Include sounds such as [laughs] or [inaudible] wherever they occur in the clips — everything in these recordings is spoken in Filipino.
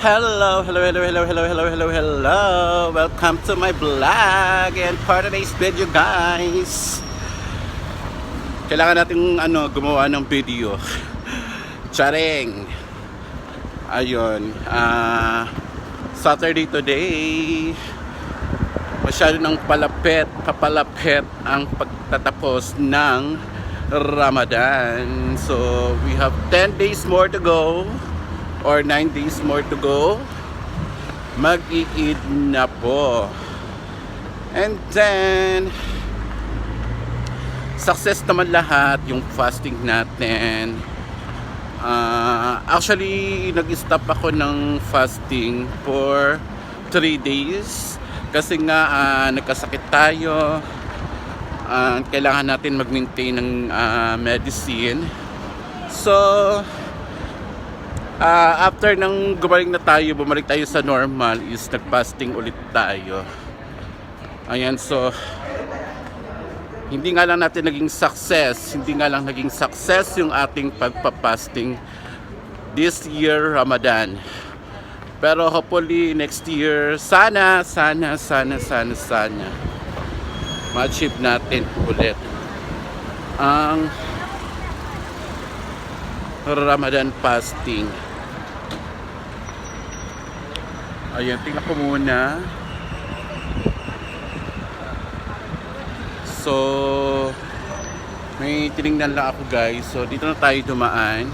Hello, hello, hello, hello, hello, hello, hello, hello. Welcome to my vlog and for today's video, guys. Kailangan nating ano, gumawa ng video. [laughs] Charing. Ayun. ah Saturday today. Masyado nang palapit, papalapit ang pagtatapos ng Ramadan. So, we have 10 days more to go or 9 days more to go. Mag-i-eid na po. And then, success naman lahat yung fasting natin. Ah, actually, nag-stop ako ng fasting for 3 days kasi nga ah, nagkasakit tayo. Ah, kailangan natin mag-maintain ng ah, medicine. So, Ah, after nang gumaling na tayo, bumalik tayo sa normal is nag-fasting ulit tayo. Ayan, so hindi nga lang natin naging success, hindi nga lang naging success yung ating pagpa-fasting this year Ramadan. Pero hopefully next year, sana, sana, sana, sana, sana ma-achieve natin ulit ang Ramadan fasting. Ayan, tingnan ko muna. So, may tinignan lang ako guys. So, dito na tayo dumaan.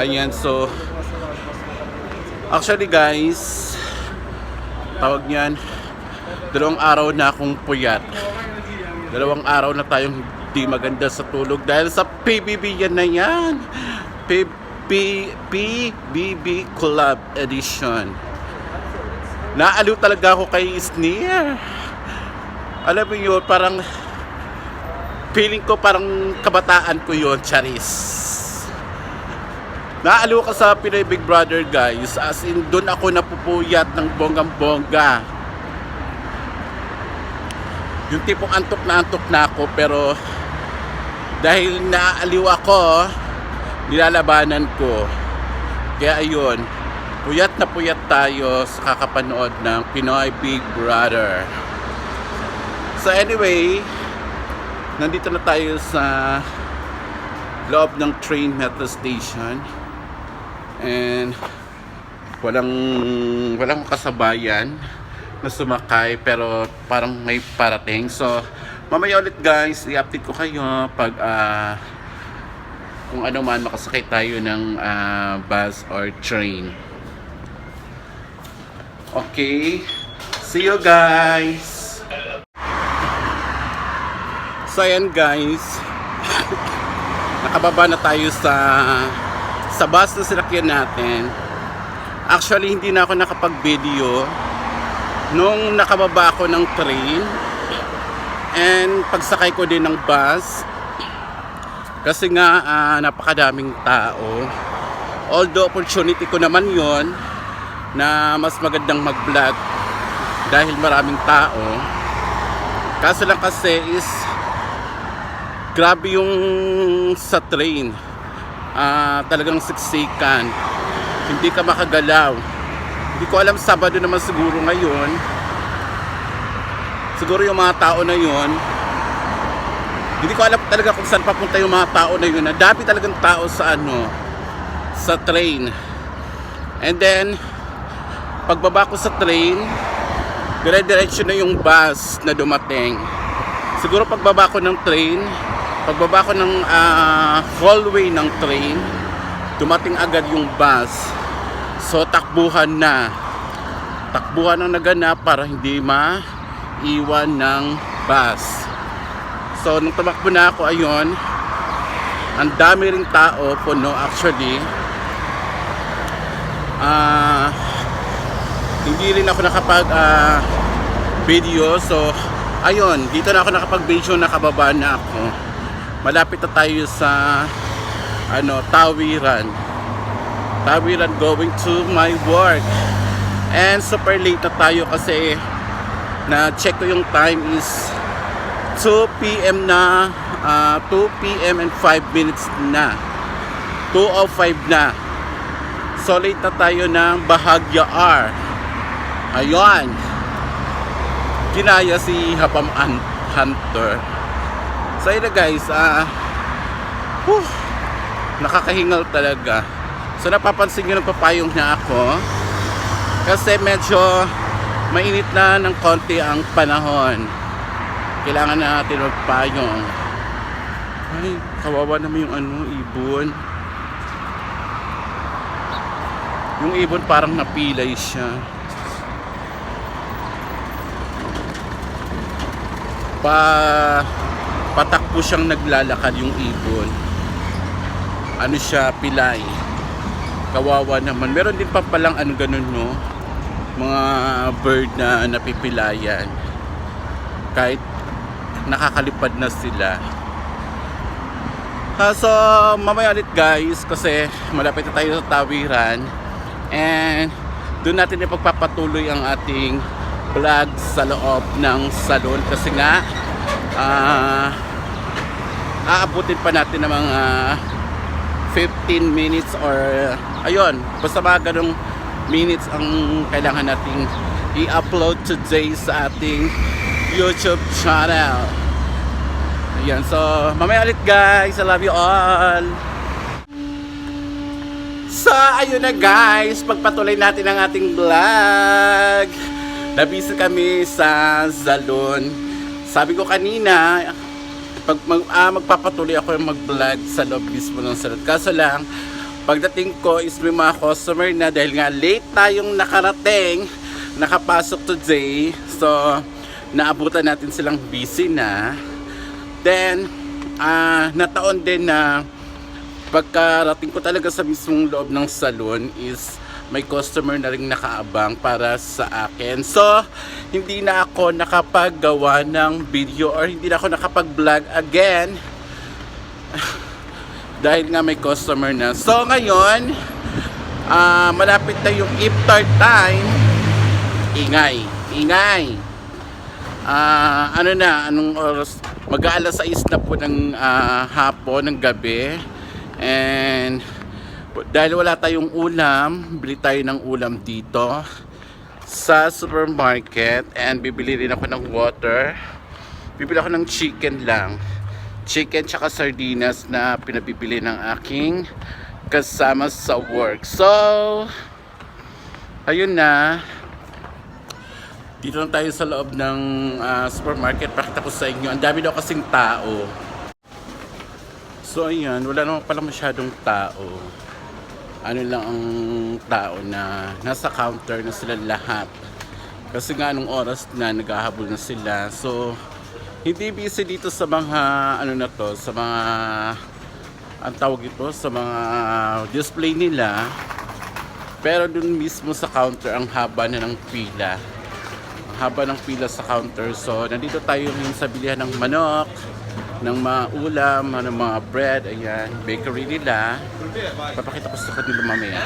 Ayan, so, actually guys, tawag niyan, dalawang araw na akong puyat. Dalawang araw na tayong hindi maganda sa tulog dahil sa PBB yan na yan. PB, PBB Club Edition. Naaliw talaga ako kay Sneer. Alam mo yun, parang feeling ko parang kabataan ko yun, Charis. Naaliw ka sa Pinoy Big Brother guys, as in doon ako napupuyat ng bonggang-bongga. Yung tipong antok na antok na ako pero dahil naaliw ako, nilalabanan ko. Kaya ayun, puyat na puyat tayo sa kakapanood ng Pinoy Big Brother. So anyway, nandito na tayo sa loob ng train metro station. And walang walang kasabayan na sumakay pero parang may parating. So mamaya ulit guys, i-update ko kayo pag ah, kung ano man makasakay tayo ng ah, bus or train. Okay. See you guys. So ayan guys. [laughs] Nakababa na tayo sa sa bus na sinakyan natin. Actually hindi na ako nakapag-video nung nakababa ako ng train and pagsakay ko din ng bus kasi nga ah, napakadaming tao. Although opportunity ko naman yon na mas magandang mag vlog dahil maraming tao. Kaso lang kasi is grabe yung sa train. Ah, talagang siksikan. Hindi ka makagalaw. Hindi ko alam Sabado naman siguro ngayon. Siguro yung mga tao na yon hindi ko alam talaga kung saan papunta yung mga tao na yun. Na dami talagang tao sa ano sa train. And then pagbaba ko sa train dire-diretso na yung bus na dumating. Siguro pagbaba ko ng train pagbaba ko ng ah, hallway ng train dumating agad yung bus. So takbuhan na. Takbuhan ang naganap para hindi maiwan ng bus so nung tumakbo na ako ayon ang dami ring tao puno actually. Ah hindi rin ako nakapag ah, video. So ayun dito na ako nakapag video nakababa na ako. Malapit na tayo sa ano Tawiran. Tawiran going to my work. And super late na tayo kasi na check ko yung time is 2 p.m. na ah, 2 p.m. and 5 minutes na 2.05 na. So late na tayo ng Bahagya R. Ayun. Ginaya si Hapam Hunter. So yun na guys, ah, whew, nakakahingal talaga. So napapansin nyo nagpapayong na ako. Kasi medyo mainit na ng konti ang panahon. Kailangan na natin magpayong. Ay, kawawa naman yung ano, ibon. Yung ibon parang napilay siya. Pa patakbo siyang naglalakad yung ibon. Ano siya, pilay. Kawawa naman. Meron din pa palang ano ganun no. Mga bird na napipilayan. Kahit nakakalipad na sila. Ah, so, mamaya ulit guys kasi malapit na tayo sa tawiran and doon natin ipagpapatuloy ang ating vlog sa loob ng salon kasi nga ah aabutin pa natin ng mga 15 minutes or ayun, basta mga ganong minutes ang kailangan nating i-upload today sa ating YouTube channel. Ayan, so mamaya ulit guys. I love you all. So, ayun na guys. Pagpatuloy natin ang ating vlog. Nabisa kami sa Zalon. Sabi ko kanina, pag mag, ah, magpapatuloy ako yung mag-vlog sa loob mismo ng salon. Kaso lang, pagdating ko is may mga customer na dahil nga late tayong nakarating, nakapasok today. So, naabutan natin silang busy na. Then, ah nataon din na pagkarating ko talaga sa mismong loob ng salon is may customer na rin nakaabang para sa akin. So, hindi na ako nakapaggawa ng video or hindi na ako nakapag-vlog again [sighs] dahil nga may customer na. So, ngayon, ah malapit na yung iftar time. Ingay, ingay. Ah, ano na, anong oras? Mag-aalas 6 na po ng ah, hapon, ng gabi. And dahil wala tayong ulam, bili tayo ng ulam dito sa supermarket and bibili rin ako ng water. Bibili ako ng chicken lang. Chicken tsaka sardinas na pinabibili ng aking kasama sa work. So, ayun na. Dito lang tayo sa loob ng ah, supermarket. Pakita ko sa inyo. Ang dami daw kasing tao. So ayan, wala naman pala masyadong tao. Ano lang ang tao na nasa counter na sila lahat. Kasi nga anong oras na naghahabol na sila. So hindi busy dito sa mga ano na to, sa mga ang tawag ito, sa mga display nila. Pero dun mismo sa counter ang haba na ng pila. Haba ng pila sa counter. So nandito tayo ngayon sa bilihan ng manok ng mga ulam, ng mga bread, ayan, bakery nila. Papakita ko sa kanila mamaya.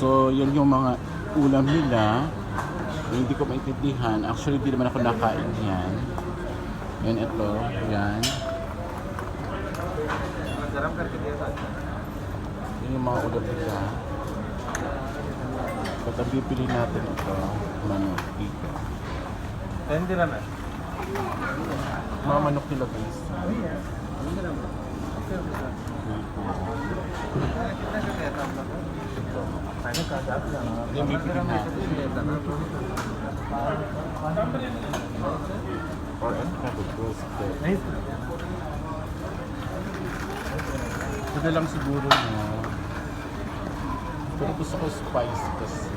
So, yan yung mga ulam nila. Hindi ko maintindihan. Actually, hindi naman ako nakain yan. Yan ito, yan. Yan yung mga ulam nila. Ang bibili natin ito, manok dito. Hindi naman. Mga manok nila guys. Yung bibili natin. Or ano ka ba? roasted. Ito lang siguro na. Pero gusto ko spicy kasi.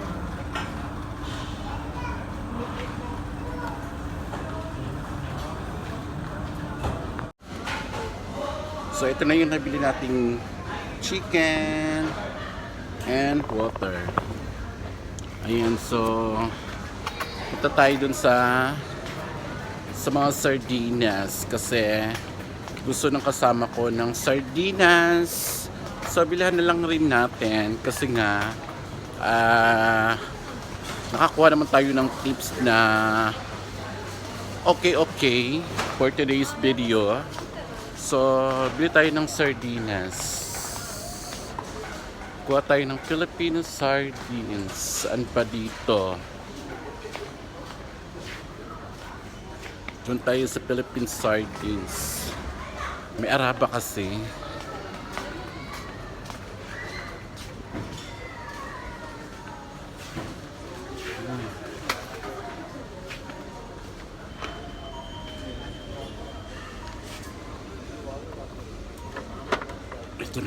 So ito na yung nabili nating chicken and water. Ayan, so punta tayo dun sa sa mga sardinas kasi gusto ng kasama ko ng sardinas. So bilhan na lang rin natin kasi nga ah nakakuha naman tayo ng tips na okay okay for today's video. So, bili tayo ng sardinas. Kuha tayo ng Filipino sardines. Saan pa dito? Doon tayo sa Philippine sardines. May araba kasi.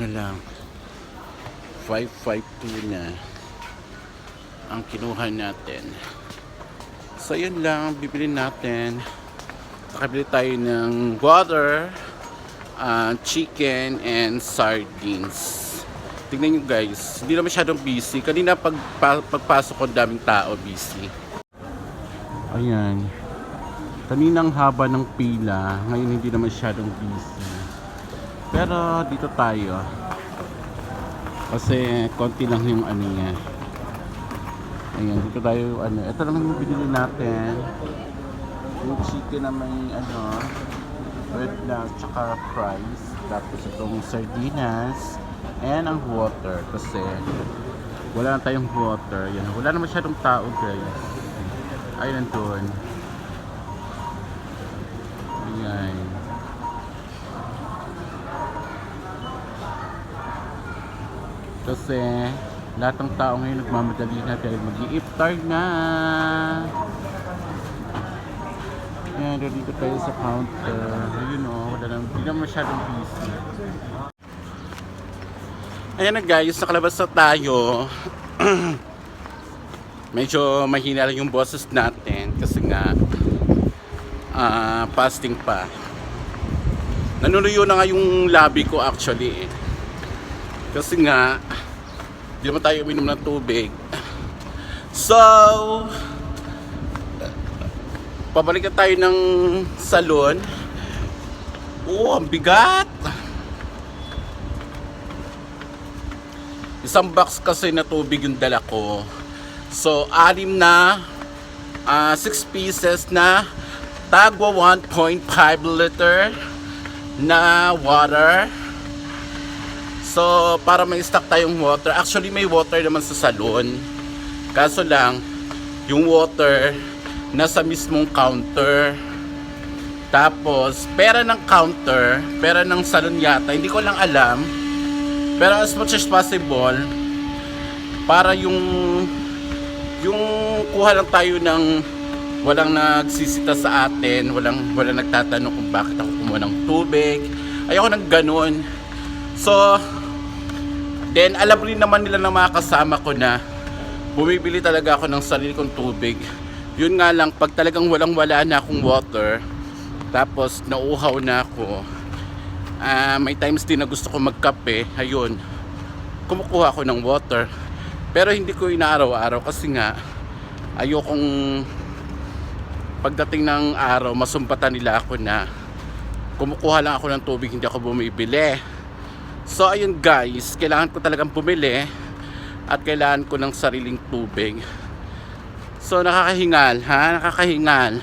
Na lang. 552 na ang kinuha natin. So yun lang, bibili natin. Nakabili tayo ng water, uh, chicken, and sardines. Tingnan nyo guys, hindi na masyadong busy. Kanina pag, pa, pagpasok ko, daming tao busy. Ayan. Kaninang haba ng pila, ngayon hindi na masyadong busy. Pero dito tayo. Kasi konti lang yung ano niya. Ayan, dito tayo ano. Ito lang yung binili natin. Yung chicken na may ano, red na tsaka fries. Tapos itong sardinas. And ang water. Kasi wala na tayong water. Yan. Wala na masyadong tao guys. Ayun doon. Kasi lahat ng tao ngayon nagmamadali na dahil mag-i-iftar na. Ayan, dito tayo sa counter. Ayun o, wala na, hindi na masyadong busy. Ayan na guys, nakalabas na tayo. [clears throat] Medyo mahina lang yung boses natin kasi nga ah, fasting pa. Nanunuyo na nga yung labi ko actually eh. Kasi nga, di naman tayo uminom ng tubig. So, pabalik na tayo ng salon. Oo, ang bigat! Isang box kasi na tubig yung dala ko. So, anim na 6 pieces na Tagwa 1.5 liter na water. So, para may stock tayong water. Actually, may water naman sa salon. Kaso lang, yung water nasa mismong counter. Tapos, pera ng counter, pera ng salon yata, hindi ko lang alam. Pero as much as possible, para yung yung kuha lang tayo ng walang nagsisita sa atin, walang walang nagtatanong kung bakit ako kumuha ng tubig. Ayoko nang ganun. So, then alam rin naman nila ng mga kasama ko na bumibili talaga ako ng sarili kong tubig. Yun nga lang, pag talagang walang wala na akong water, tapos nauuhaw na ako, ah may times din na gusto ko magkape, ayun, kumukuha ako ng water. Pero hindi ko inaaraw-araw kasi nga, ayokong pagdating ng araw, masumpatan nila ako na kumukuha lang ako ng tubig, hindi ako bumibili. So ayun guys, kailangan ko talagang bumili at kailangan ko ng sariling tubig. So nakakahingal, ha? Nakakahingal.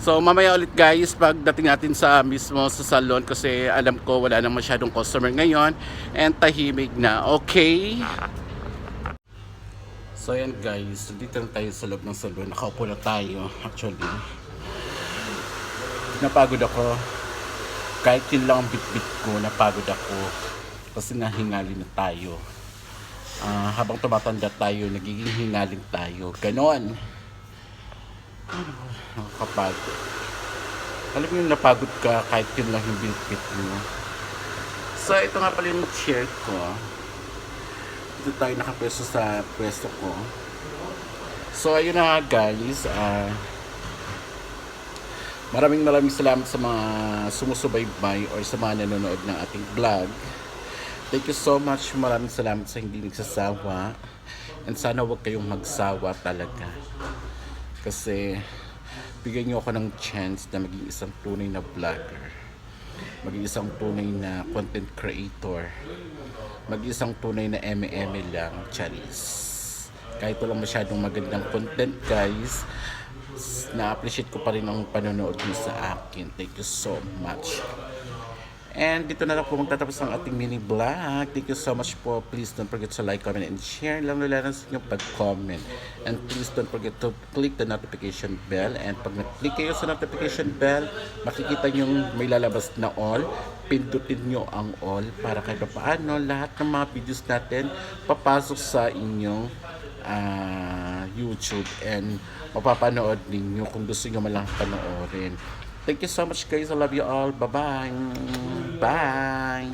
So mamaya ulit guys pagdating natin sa mismo sa salon kasi alam ko wala nang masyadong customer ngayon and tahimik na. Okay? So ayan guys, dito na tayo sa loob ng salon. Nakaupo na tayo actually. Napagod ako. Kahit yun lang ang bit-bit ko, napagod ako. Kasi nga hingali na tayo. Ah, habang tumatanda tayo, nagiging hingaling tayo. Ganon. Ano, nakakapagod. Alam mo napagod ka kahit yun lang yung bit-bit mo. So ito nga pala yung chair ko. Dito tayo nakapwesto sa pwesto ko. So ayun na nga guys. Ah, Maraming maraming salamat sa mga sumusubaybay or sa mga nanonood ng ating vlog. Thank you so much. Maraming salamat sa hindi nagsasawa. And sana huwag kayong magsawa talaga. Kasi bigyan niyo ako ng chance na maging isang tunay na vlogger. Maging isang tunay na content creator. Maging isang tunay na eme-eme lang. Charis. Kahit walang masyadong magandang content guys na-appreciate ko pa rin ang panonood niyo sa akin. Thank you so much. And dito na lang po magtatapos ang ating mini vlog. Thank you so much po. Please don't forget to like, comment, and share. Lang lalo sa inyong pag-comment. And please don't forget to click the notification bell. And pag nag-click kayo sa notification bell, makikita nyo may lalabas na all. Pindutin nyo ang all para kahit paano lahat ng mga videos natin papasok sa inyong ah, YouTube and mapapanood ninyo kung gusto nyo malang panoorin. Thank you so much guys. I love you all. Bye-bye. Bye.